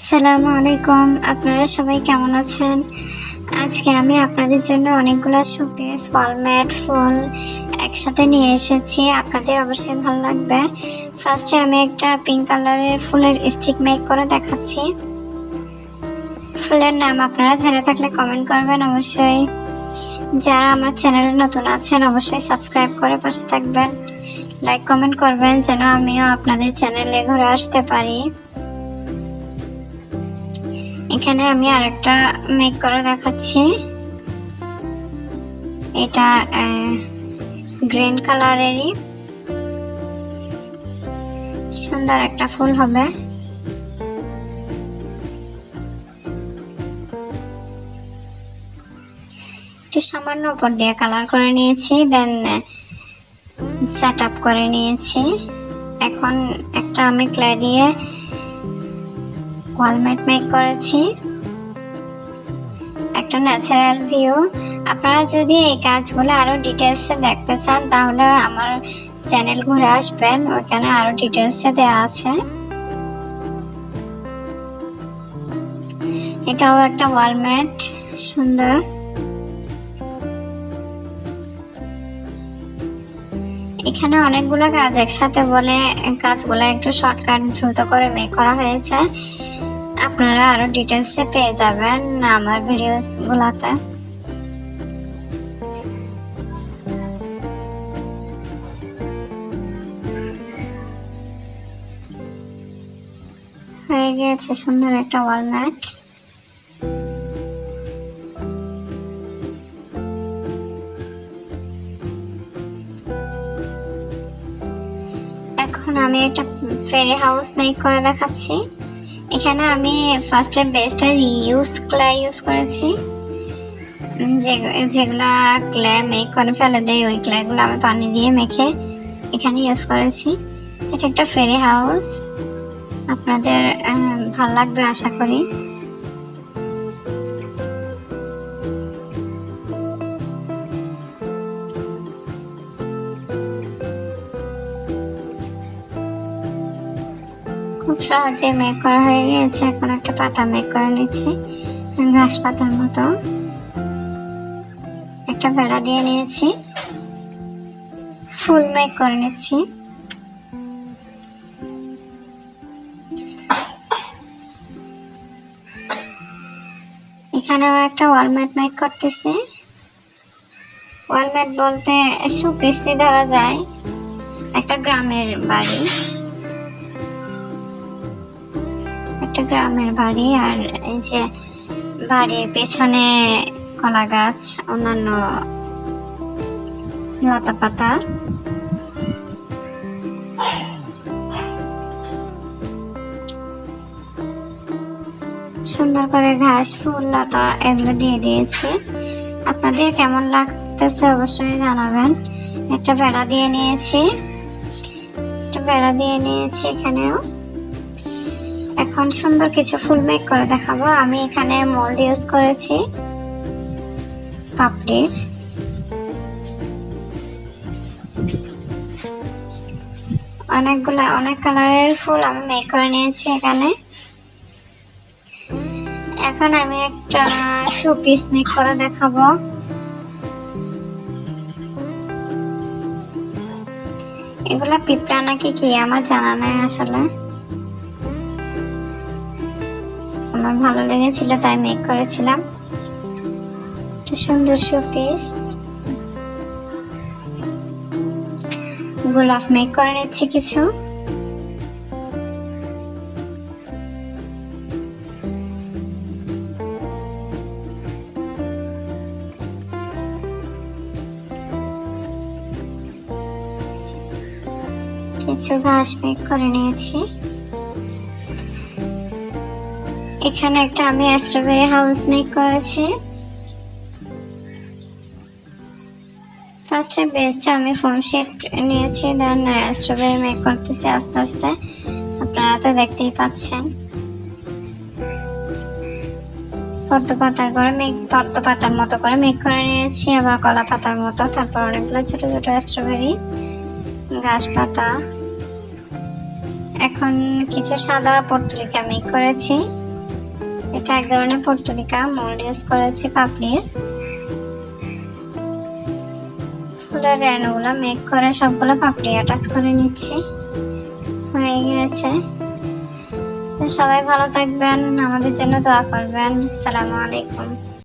আসসালামু আলাইকুম। আপনারা সবাই কেমন আছেন? আজকে আমি আপনাদের জন্য অনেকগুলো শোপিস ওয়ালম্যাট ফুল একসাথে নিয়ে এসেছি। আপনাদের অবশ্যই ভালো লাগবে। ফার্স্টে আমি একটা পিঙ্ক কালারের ফুলের স্টিক মেক করে দেখাচ্ছি। ফুলের নাম আপনারা জেনে থাকলে কমেন্ট করবেন অবশ্যই। যারা আমার চ্যানেলে নতুন আছেন, অবশ্যই সাবস্ক্রাইব করে পাশে থাকবেন। লাইক কমেন্ট করবেন যেন আমিও আপনাদের চ্যানেলে ঘুরে আসতে পারি। এখানে আমি আরেকটা মেক করে দেখাচ্ছি। এটা গ্রিন কালারেরই সুন্দর একটা ফুল হবে। একটু সামান্য উপর দিয়ে কালার করে নিয়েছি দেন সেট আপ করে নিয়েছি। এখন একটা আমি ক্লে দিয়ে ওয়ালমেট মেক করেছি। একটা ন্যাচারাল ভিউ আপনারা যদি এই কাজগুলো আরও ডিটেলসে দেখতে চান, তাহলে আমার চ্যানেল ঘুরে আসবেন। ওইখানে আরও ডিটেলসে দেওয়া আছে। এটাও একটা ওয়ালমেট সুন্দর। এখানে অনেকগুলো কাজ একসাথে বলে, কাজগুলো একটু শর্টকাট দ্রুত করে মেক করা হয়েছে। আপনারা আরও ডিটেলসে পেয়ে যাবেন আমার ভিডিওস গুলাতে। হয়ে গিয়েছে সুন্দর একটা ওয়াল ম্যাট এখন আমি একটা ফেরি হাউস মেক করে দেখাচ্ছি। এখানে আমি ফার্স্টে বেস্টটা ইউজ ক্লে ইউজ করেছি। যে- যেগুলা ক্লে মেক করে ফেলে দেয়, ওই ক্লেগুলো আমি পানি দিয়ে মেখে এখানে ইউজ করেছি। এটা একটা ফেরি হাউস আপনাদের ভালো লাগবে আশা করি। সহজে মেক করা হয়ে গিয়েছে। এখন একটা পাতা মেক করে নিচ্ছি। ঘাস পাতার মতো। একটা বেড়া দিয়ে নিয়েছি। ফুল মেক করে নিচ্ছি। এখানেও একটা ওয়ালম্যাট মেক করতেছি। ওয়ালম্যাট বলতে, সুপিসি ধরা যায়। একটা গ্রামের বাড়ি। একটা গ্রামের বাড়ি আর এই যে বাড়ির পেছনে কলা গাছ অন্যান্য লতা পাতা সুন্দর করে ঘাস, ফুল, লতা এগুলো দিয়ে দিয়েছি। আপনাদের কেমন লাগতেছে অবশ্যই জানাবেন। একটা বেড়া দিয়ে নিয়েছি। একটা বেড়া দিয়ে নিয়েছি এখানেও। এখন সুন্দর কিছু ফুল মেক করে দেখাবো। আমি এখানে মোল্ড ইউজ করেছি। পাপড়ির। অনেকগুলো, অনেক কালারের ফুল আমি মেক করে নিয়েছি এখানে। এখন আমি একটা শু পিস মেক করে দেখাবো। এগুলা পিঁপড়া নাকি কি? আমার জানা নাই আসলে। আমার ভালো লেগেছিল, তাই মেক করেছিলাম। সুন্দর শোপিস গোলাপ মেক করে নিচ্ছি কিছু। কিছু ঘাস মেক করে নিয়েছি। এখানে একটা আমি স্ট্রবেরি হাউস মেক করেছি। ফার্স্টে বেসটা আমি ফোম শিট নিয়েছি দেন স্ট্রবেরি মেক করতেছি আস্তে আস্তে। আপনারা তো দেখতেই পাচ্ছেন। পদ্ম পাতার করে মেঘ পদ্ম পাতার মতো করে মেঘ করে নিয়েছি, আবার কলা পাতার মতো, তারপর অনেকগুলো ছোট ছোট স্ট্রবেরি ঘাস পাতা। এখন কিছু সাদা পটলিকা মেক করেছি। এটা এক ধরনের পর্তুলিকা মোল্ড ইউজ করেছি পাপড়ির। ফুলের রেণুগুলো মেক করে সবগুলো পাপড়ি অ্যাটাচ করে নিচ্ছি। হয়ে গিয়েছে। সবাই ভালো থাকবেন, আমাদের জন্য দোয়া করবেন। সালামু আলাইকুম।